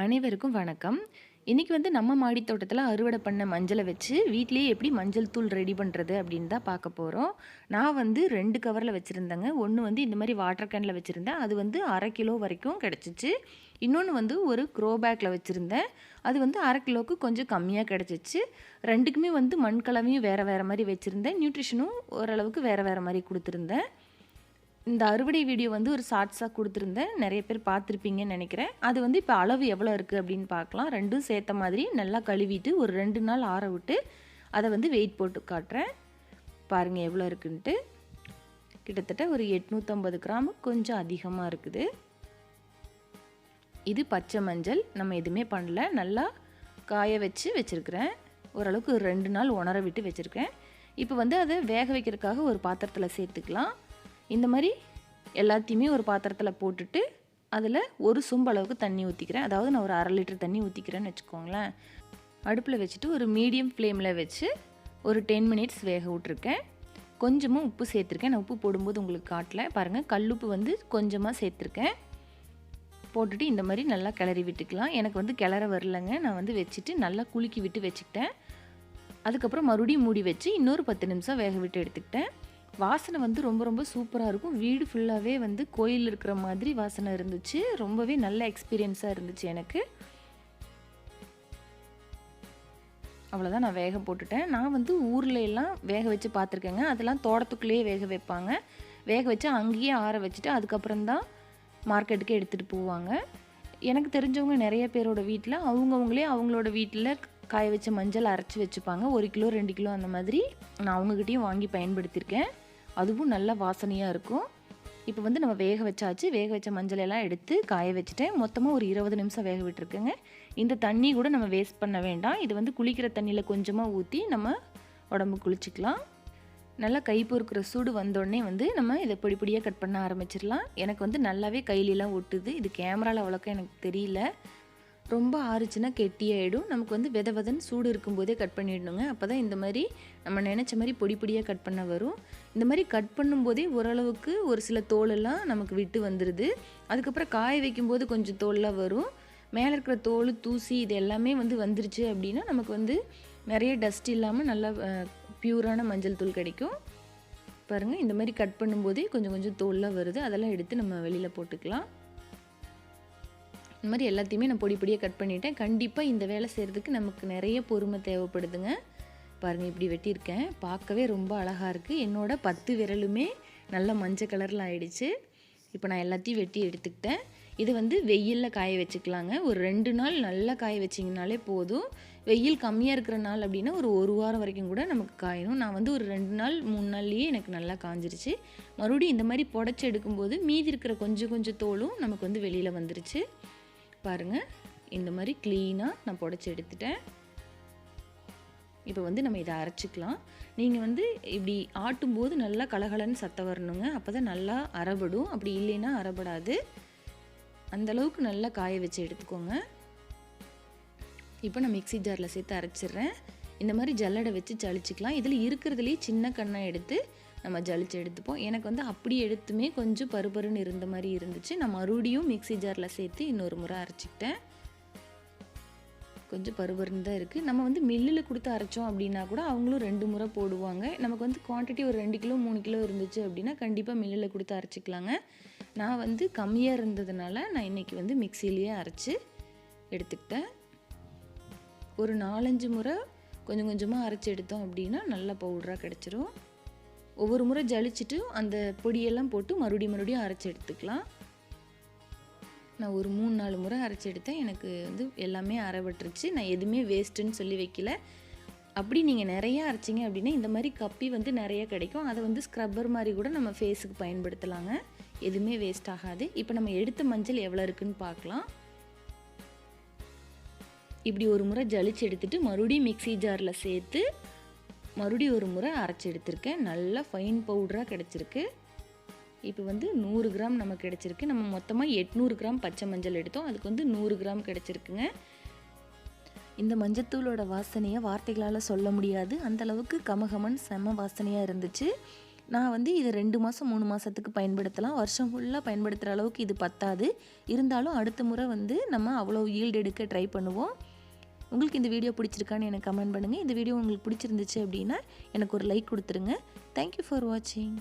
அனைவருக்கும் வணக்கம். இன்றைக்கி வந்து நம்ம மாடி தோட்டத்தில் அறுவடை பண்ண மஞ்சளை வச்சு வீட்டிலேயே எப்படி மஞ்சள் தூள் ரெடி பண்ணுறது அப்படின்னு தான் பார்க்க போகிறோம் நான் வந்து ரெண்டு கவரில் வச்சுருந்தேங்க. ஒன்று வந்து இந்த மாதிரி வாட்டர் கேனில் வச்சுருந்தேன். அது வந்து அரை கிலோ வரைக்கும் கிடச்சிச்சு. இன்னொன்று வந்து ஒரு க்ரோ பேக்கில் வச்சுருந்தேன். அது வந்து அரை கிலோவுக்கு கொஞ்சம் கம்மியாக கிடச்சிச்சு. ரெண்டுக்குமே வந்து மண் கலவையும் வேறு வேறு மாதிரி வச்சுருந்தேன். நியூட்ரிஷனும் ஓரளவுக்கு வேறு வேறு மாதிரி கொடுத்துருந்தேன். இந்த அறுவடை வீடியோ வந்து ஒரு ஷார்ட்ஸாக கொடுத்துருந்தேன். நிறைய பேர் பார்த்துருப்பீங்கன்னு நினைக்கிறேன். அது வந்து இப்போ அளவு எவ்வளோ இருக்குது அப்படின்னு பார்க்கலாம். ரெண்டும் சேர்த்த மாதிரி நல்லா கழுவிட்டு ஒரு ரெண்டு நாள் ஆற விட்டு அதை வந்து வெயிட் போட்டு காட்டுறேன். பாருங்கள் எவ்வளோ இருக்குன்ட்டு. கிட்டத்தட்ட ஒரு எட்நூற்றம்பது கிராம் கொஞ்சம் அதிகமாக இருக்குது. இது பச்சை மஞ்சள். நம்ம எதுவுமே பண்ணல. நல்லா காய வச்சு வச்சுருக்கிறேன். ஓரளவுக்கு ஒரு ரெண்டு நாள் உணர விட்டு வச்சுருக்கேன் இப்போ வந்து அதை வேக வைக்கிறதுக்காக ஒரு பாத்திரத்தில் சேர்த்துக்கலாம். இந்த மாதிரி எல்லாத்தையுமே ஒரு பாத்திரத்தில் போட்டுட்டு அதில் ஒரு சொம்பு அளவுக்கு தண்ணி ஊற்றிக்கிறேன் அதாவது நான் ஒரு அரை லிட்டர் தண்ணி ஊற்றிக்கிறேன்னு வச்சுக்கோங்களேன். அடுப்பில் வச்சுட்டு ஒரு மீடியம் ஃப்ளேமில் வச்சு ஒரு டென் மினிட்ஸ் வேக விட்ருக்கேன் கொஞ்சமாக உப்பு சேர்த்துருக்கேன். நான் உப்பு போடும்போது உங்களுக்கு காட்டல. பாருங்கள் கல்லுப்பு வந்து கொஞ்சமாக சேர்த்துருக்கேன். போட்டுட்டு இந்த மாதிரி நல்லா கிளறி விட்டுக்கலாம். எனக்கு வந்து கிளற வரலங்க. நான் வந்து வச்சுட்டு நல்லா குலுக்கி விட்டு வச்சுக்கிட்டேன். அதுக்கப்புறம் மறுபடியும் மூடி வச்சு இன்னொரு பத்து நிமிஷம் வேக விட்டு எடுத்துக்கிட்டேன். வாசனை வந்து ரொம்ப ரொம்ப சூப்பராக இருக்கும். வீடு ஃபுல்லாகவே வந்து கோயில் இருக்கிற மாதிரி வாசனை இருந்துச்சு. ரொம்பவே நல்ல எக்ஸ்பீரியன்ஸாக இருந்துச்சு எனக்கு. அவ்வளோதான் நான் வேக போட்டுட்டேன். நான் வந்து ஊரில் எல்லாம் வேக வச்சு பார்த்துருக்கேங்க. அதெல்லாம் தோட்டத்துக்குள்ளேயே வேக வைப்பாங்க. வேக வச்சு அங்கேயே ஆற வச்சுட்டு அதுக்கப்புறம் தான் மார்க்கெட்டுக்கு எடுத்துகிட்டு போவாங்க. எனக்கு தெரிஞ்சவங்க நிறைய பேரோட வீட்டில் அவங்கவுங்களே அவங்களோட வீட்டில் காய வச்ச மஞ்சள் அரைச்சி வச்சுப்பாங்க. ஒரு கிலோ ரெண்டு கிலோ அந்த மாதிரி நான் அவங்கக்கிட்டேயும் வாங்கி பயன்படுத்தியிருக்கேன். அதுவும் நல்ல வாசனையாக இருக்கும். இப்போ வந்து நம்ம வேக வச்சாச்சு. வேக வச்ச மஞ்சள் எல்லாம் எடுத்து காய வச்சுட்டேன். மொத்தமாக ஒரு இருபது நிமிஷம் வேக விட்டுருக்கேங்க. இந்த தண்ணி கூட நம்ம வேஸ்ட் பண்ண வேண்டாம். இது வந்து குளிக்கிற தண்ணியில் கொஞ்சமாக ஊற்றி நம்ம உடம்பு குளிச்சிக்கலாம். நல்லா கை பொறுக்கிற சூடு வந்தோடனே வந்து நம்ம இதை பொடி பொடியாக கட் பண்ண ஆரம்பிச்சிடலாம். எனக்கு வந்து நல்லாவே கையிலலாம் ஒட்டுது. இது கேமராவில் அவ்வளோக்கா எனக்கு தெரியல. ரொம்ப ஆறுச்சுன்னா கெட்டியாயிடும் நமக்கு வந்து வித விதன்னு சூடு இருக்கும்போதே கட் பண்ணிடணுங்க. அப்போ தான் இந்த மாதிரி நம்ம நினச்ச மாதிரி பொடி பொடியாக கட் பண்ண வரும். இந்த மாதிரி கட் பண்ணும்போதே ஓரளவுக்கு ஒரு சில தோலெல்லாம் நமக்கு விட்டு வந்துடுது அதுக்கப்புறம் காய வைக்கும்போது கொஞ்சம் தோல்லாம் வரும். மேலே இருக்கிற தோல் தூசி இது எல்லாமே வந்து வந்துருச்சு அப்படின்னா நமக்கு வந்து நிறைய டஸ்ட் இல்லாமல் நல்லா பியூரான மஞ்சள் தூள் கிடைக்கும். பாருங்கள் இந்த மாதிரி கட் பண்ணும்போதே கொஞ்சம் கொஞ்சம் தோல்லாம் வருது. அதெல்லாம் எடுத்து நம்ம வெளியில் போட்டுக்கலாம். இந்த மாதிரி எல்லாத்தையுமே நான் பொடி பொடியாக கட் பண்ணிட்டேன். கண்டிப்பாக இந்த வேலை செய்கிறதுக்கு நமக்கு நிறைய பொறுமை தேவைப்படுதுங்க. பாருங்கள் இப்படி வெட்டியிருக்கேன். பார்க்கவே ரொம்ப அழகாக இருக்குது என்னோடய பத்து விரலுமே நல்ல மஞ்சள் கலரில் ஆயிடுச்சு. இப்போ நான் எல்லாத்தையும் வெட்டி எடுத்துக்கிட்டேன். இது வந்து வெயிலில் காய வச்சுக்கலாங்க. ஒரு ரெண்டு நாள் நல்லா காய வச்சிங்கனாலே போதும். வெயில் கம்மியாக இருக்கிற நாள் அப்படின்னா ஒரு ஒரு வாரம் வரைக்கும் கூட நமக்கு காயணும். நான் வந்து ஒரு ரெண்டு நாள் மூணு நாள்லேயே எனக்கு நல்லா காஞ்சிருச்சு. மறுபடியும் இந்த மாதிரி புடச்சி எடுக்கும்போது மீதி இருக்கிற கொஞ்சம் கொஞ்சம் தோலும் நமக்கு வந்து வெளியில் வந்துருச்சு. பாருங்கள் இந்த மாதிரி க்ளீனாக நான் புடச்சி எடுத்துட்டேன். இப்போ வந்து நம்ம இதை அரைச்சிக்கலாம். நீங்கள் வந்து இப்படி ஆட்டும்போது நல்லா கலகலன்னு சத்தம் வரணுங்க. அப்போ தான் நல்லா அறபடும். அப்படி இல்லைன்னா அரைபடாது அந்தளவுக்கு நல்லா காய வச்சு எடுத்துக்கோங்க. இப்போ நான் மிக்சி ஜாரில் சேர்த்து அரைச்சிடுறேன். இந்த மாதிரி ஜல்லடை வச்சு ஜலிச்சிக்கலாம் இதில் இருக்கிறதுலேயே சின்ன கண்ணை எடுத்து நம்ம ஜலிச்சு எடுத்துப்போம். எனக்கு வந்து அப்படி எடுத்துமே கொஞ்சம் பருபருன்னு இருந்த மாதிரி இருந்துச்சு. நான் மறுபடியும் மிக்சி ஜாரில் சேர்த்து இன்னொரு முறை அரைச்சிக்கிட்டேன். கொஞ்சம் பருபருன்னு தான் இருக்குது நம்ம வந்து மில்லில் கொடுத்து அரைச்சோம் அப்படின்னா கூட அவங்களும் ரெண்டு முறை போடுவாங்க. நமக்கு வந்து குவான்டிட்டி ஒரு ரெண்டு கிலோ மூணு கிலோ இருந்துச்சு அப்படின்னா கண்டிப்பாக மில்லில் கொடுத்து அரைச்சிக்கலாங்க. நான் வந்து கம்மியாக இருந்ததுனால நான் இன்றைக்கி வந்து மிக்சிலேயே அரைச்சி எடுத்துக்கிட்டேன். ஒரு நாலஞ்சு முறை கொஞ்சம் கொஞ்சமாக அரைச்சி எடுத்தோம் அப்படின்னா நல்ல பவுடராக கிடச்சிரும். ஒவ்வொரு முறை ஜலிச்சுட்டு அந்த பொடியெல்லாம் போட்டு மறுபடியும் மறுபடியும் அரைச்சி எடுத்துக்கலாம். நான் ஒரு மூணு நாலு முறை அரைச்சி எடுத்தேன். எனக்கு வந்து எல்லாமே அரைபட்டுருச்சு. நான் எதுவுமே வேஸ்ட்டுன்னு சொல்லி வைக்கல. அப்படி நீங்கள் நிறையா அரைச்சிங்க அப்படின்னா இந்த மாதிரி கப்பி வந்து நிறைய கிடைக்கும். அதை வந்து ஸ்க்ரப்பர் மாதிரி கூட நம்ம ஃபேஸுக்கு பயன்படுத்தலாங்க. எதுவுமே வேஸ்ட் ஆகாது. இப்போ நம்ம எடுத்த மஞ்சள் எவ்வளோ இருக்குன்னு பார்க்கலாம். இப்படி ஒரு முறை ஜலிச்சு எடுத்துட்டு மறுபடியும் மிக்சி ஜாரில் சேர்த்து மறுபடியும் ஒரு முறை அரைச்சி எடுத்திருக்கேன். நல்லா ஃபைன் பவுடராக கிடச்சிருக்கு. இப்போ வந்து நூறு கிராம் நமக்கு கிடச்சிருக்கு. நம்ம மொத்தமாக எட்நூறு கிராம் பச்சை மஞ்சள் எடுத்தோம். அதுக்கு வந்து நூறு கிராம் கிடச்சிருக்குங்க. இந்த மஞ்சத்தூளோட வாசனையை வார்த்தைகளால் சொல்ல முடியாது. அந்தளவுக்கு கமகமன் செம வாசனையாக இருந்துச்சு. நான் வந்து இது ரெண்டு மாதம் மூணு மாதத்துக்கு பயன்படுத்தலாம். வருஷம் ஃபுல்லாக பயன்படுத்துகிற அளவுக்கு இது பத்தாது. இருந்தாலும் அடுத்த முறை வந்து நம்ம அவ்வளோ ஈல்டு எடுக்க ட்ரை பண்ணுவோம். உங்களுக்கு இந்த வீடியோ பிடிச்சிருக்கான்னு எனக்கு கமெண்ட் பண்ணுங்கள் இந்த வீடியோ உங்களுக்கு பிடிச்சிருந்துச்சு அப்படின்னா எனக்கு ஒரு லைக் கொடுத்துருங்க. தேங்க்யூ ஃபார் வாட்சிங்